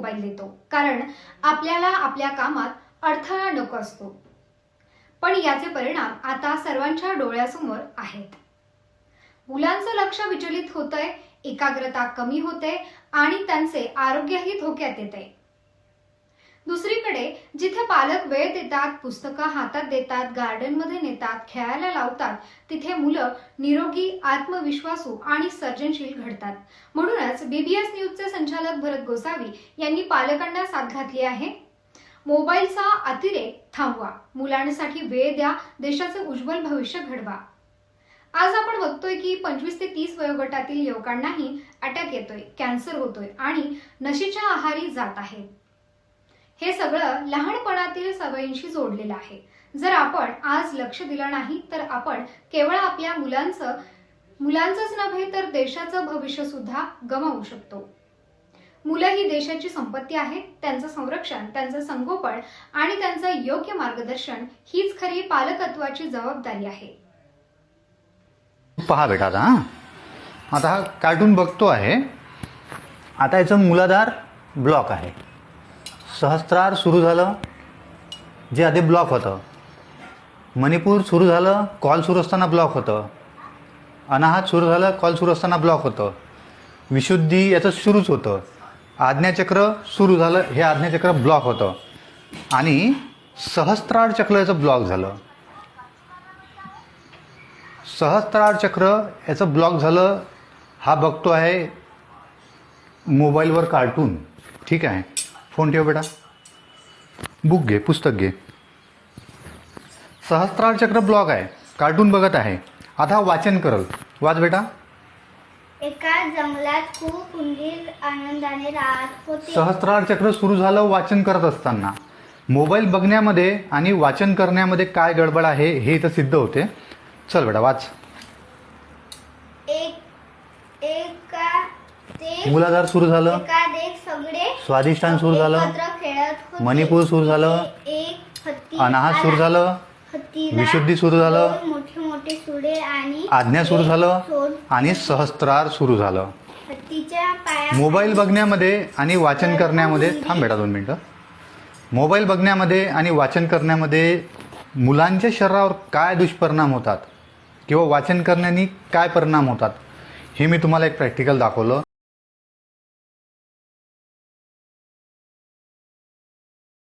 Mobile देतो. कारण आपल्याला आपल्या कामात अडथळा नको असतो. पण याचे परिणाम आता सर्वांच्या डोळ्यासमोर आहेत. मुलांचं लक्ष विचलित होतंय एकाग्रता कमी होते आणि त्यांचे आरोग्यही धोक्यात येते दुसरीकडे जिथे पालक वेळ देतात पुस्तकं हातात देतात गार्डनमध्ये नेतात खेळायला लावतात तिथे मुलं निरोगी आत्मविश्वासू आणि सर्जनशील घडतात. म्हणूनच बीबीएस न्यूजचे संचालक भरत गोसावी यांनी पालकांना साथ घातली आहे. मोबाईलचा अतिरेक थांबवा. मुलांसाठी वेळ द्या. देशाचं उज्ज्वल भविष्य घडवा. आज आपण बघतोय की पंचवीस ते तीस वयोगटातील युवकांनाही अटॅक येतोय. कॅन्सर होतोय आणि नशेच्या आहारी जात आहेत. हे सगळं लहानपणातील सवयींशी जोडलेलं आहे. जर आपण आज लक्ष दिलं नाही तर आपण केवळ आपल्या मुलांचं मुलांचंच नव्हे तर देशाचं भविष्य सुद्धा गमावू शकतो. मुलं ही देशाची संपत्ती आहे त्यांचं संरक्षण त्यांचं संगोपन आणि त्यांचं योग्य मार्गदर्शन हीच खरी पालकत्वाची जबाबदारी आहे. पहा बेटा आता आता हा कार्टून बघतो आहे. आता याचं मुलाधार ब्लॉक आहे. सहस्त्रार सुरू झालं जे आधी ब्लॉक होतं. मणिपूर सुरू झालं कॉल सुरू असताना ब्लॉक होतं. अनाहत सुरू झालं कॉल सुरू असताना ब्लॉक होतं. विशुद्धी याचं सुरूच होतं. आज्ञाचक्र सुरू झालं हे आज्ञाचक्र ब्लॉक होतं. आणि सहस्त्रार चक्र याचं ब्लॉक झालं. सहस्त्रार चक्र याचं ब्लॉक झालं हा बघतो आहे मोबाईलवर कार्टून. ठीक आहे? फोन ठेव बेटा. बुक घे पुस्तक घे. सहस्त्रार चक्र ब्लॉक आहे. कार्टून बघत आहे. आता वाचन करल. वाच बेटा. एका जंगलात खूप उंदीर आनंदाने राहत होते. सहस्त्रार चक्र सुरू झालं वाचन करत असताना. मोबाईल बघण्यामध्ये आणि वाचन करण्यामध्ये काय गडबड आहे हे इथं सिद्ध होते. चल बेटा वाच. एक एका ते मूलाधार सुरू झालं. सगळे स्वाधिष्ठान सुरू झालं. मणिपूर सुरू झालं. अनाहत सुरू. झालं. विशुद्धी सुरू झालं. आज्ञा सुरू झालं. आणि सहस्त्रार सुरू झालं. मोबाईल बघण्यामध्ये आणि वाचन करण्यामध्ये थांब बेटा दोन मिनटं. मोबाईल बघण्यामध्ये आणि वाचन करण्यामध्ये मुलांच्या शरीरावर काय दुष्परिणाम होतात? किंवा वाचन करण्याने काय परिणाम होतात? हे मी तुम्हाला एक प्रॅक्टिकल दाखवलं.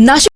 नाशिक